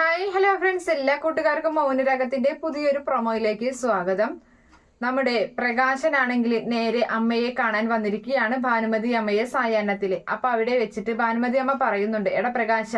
Hi hello friends എല്ലാ കൂട്ടുകാർക്കും മൗനരാഗത്തിന്റെ പുതിയൊരു പ്രൊമോയിലേക്ക് സ്വാഗതം. നമ്മുടെ പ്രകാശനാണെങ്കിൽ നേരെ അമ്മയെ കാണാൻ വന്നിരിക്കുകയാണ് ഭാനുമതി അമ്മയെ സായാഹ്നത്തിൽ. അപ്പൊ അവിടെ വെച്ചിട്ട് ഭാനുമതി അമ്മ പറയുന്നുണ്ട് എടാ പ്രകാശ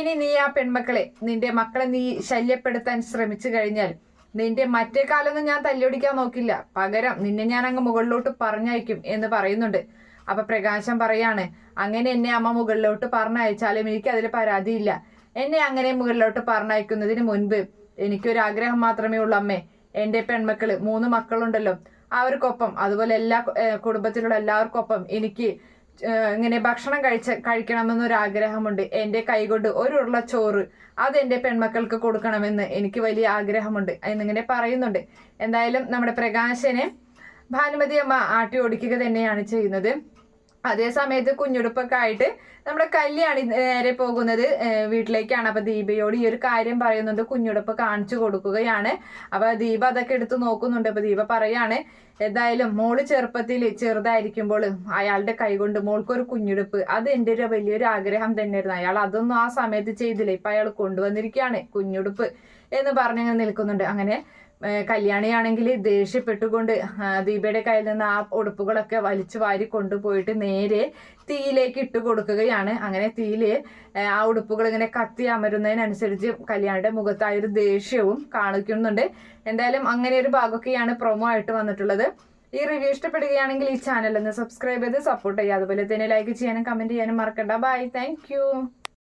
ഇനി നീ ആ പെൺമക്കളെ നിന്റെ മക്കളെ നീ ശല്യപ്പെടുത്താൻ ശ്രമിച്ചു കഴിഞ്ഞാൽ നിന്റെ മറ്റേ കാലൊന്നും ഞാൻ തല്ലിയൊടിക്കാൻ നോക്കില്ല. പകരം നിന്നെ ഞാൻ അങ്ങ് മുകളിലോട്ട് പറഞ്ഞയക്കും എന്ന് പറയുന്നുണ്ട്. അപ്പൊ പ്രകാശം പറയാണ് അങ്ങനെ എന്നെ അമ്മ മുകളിലോട്ട് പറഞ്ഞയച്ചാലും എനിക്ക് അതിൽ പരാതിയില്ല. എന്നെ അങ്ങനെ മുകളിലോട്ട് പറഞ്ഞയക്കുന്നതിന് മുൻപ് എനിക്കൊരു ആഗ്രഹം മാത്രമേ ഉള്ളൂ അമ്മേ. എന്റെ പെൺമക്കൾ മൂന്ന് മക്കളുണ്ടല്ലോ. അവർക്കൊപ്പം അതുപോലെ എല്ലാ കുടുംബത്തിലുള്ള എല്ലാവർക്കൊപ്പം എനിക്ക് ഇങ്ങനെ ഭക്ഷണം കഴിച്ച കഴിക്കണമെന്നൊരു ആഗ്രഹമുണ്ട് എന്റെ കൈകൊണ്ട് ഒരു ഉരുള ചോറ് അത് എന്റെ പെൺമക്കൾക്ക് കൊടുക്കണമെന്ന് എനിക്ക് വലിയ ആഗ്രഹമുണ്ട്. എന്നിങ്ങനെ പറയുന്നുണ്ട്. എന്തായാലും നമ്മുടെ പ്രകാശനെ ഭാനുമതി അമ്മ ആട്ടി ഓടിക്കുക തന്നെയാണ് ചെയ്യുന്നത്. അതേ സമയത്ത് കുഞ്ഞുടുപ്പൊക്കെ ആയിട്ട് നമ്മുടെ കല്യാണി നേരെ പോകുന്നത് വീട്ടിലേക്കാണ്. അപ്പൊ ദീപയോട് ഈ ഒരു കാര്യം പറയുന്നുണ്ട്. കുഞ്ഞുടുപ്പ് കാണിച്ചു കൊടുക്കുകയാണ്. അപ്പൊ ദീപ അതൊക്കെ എടുത്ത് നോക്കുന്നുണ്ട്. അപ്പൊ ദീപ പറയാണ് എന്തായാലും മോൾ ചെറുപ്പത്തിൽ ചെറുതായിരിക്കുമ്പോൾ അയാളുടെ കൈകൊണ്ട് മോൾക്കൊരു കുഞ്ഞുടുപ്പ്. അത് എന്റെ ഒരു വലിയൊരു ആഗ്രഹം തന്നെയായിരുന്നു. അയാൾ അതൊന്നും ആ സമയത്ത് ചെയ്തില്ല. ഇപ്പൊ അയാൾ കൊണ്ടുവന്നിരിക്കുകയാണ് കുഞ്ഞുടുപ്പ് എന്ന് പറഞ്ഞങ്ങനെ നിൽക്കുന്നുണ്ട്. അങ്ങനെ കല്യാണിയാണെങ്കിൽ ദേഷ്യപ്പെട്ടുകൊണ്ട് ദീപയുടെ കയ്യിൽ നിന്ന് ആ ഉടുപ്പുകളൊക്കെ വലിച്ചു വാരി കൊണ്ടുപോയിട്ട് നേരെ തീയിലേക്ക് ഇട്ട് കൊടുക്കുകയാണ്. അങ്ങനെ തീയിൽ ആ ഉടുപ്പുകൾ ഇങ്ങനെ കത്തി അമരുന്നതിനനുസരിച്ച് കല്യാണിയുടെ മുഖത്ത് ആ ഒരു ദേഷ്യവും കാണിക്കുന്നുണ്ട്. എന്തായാലും അങ്ങനെ ഒരു ഭാഗമൊക്കെയാണ് പ്രൊമോ ആയിട്ട് വന്നിട്ടുള്ളത്. ഈ റിവ്യൂ ഇഷ്ടപ്പെടുകയാണെങ്കിൽ ഈ ചാനൽ ഒന്ന് സബ്സ്ക്രൈബ് ചെയ്ത് സപ്പോർട്ട് ചെയ്യുക. അതുപോലെ തന്നെ ലൈക്ക് ചെയ്യാനും കമന്റ് ചെയ്യാനും മറക്കണ്ട. Bye thank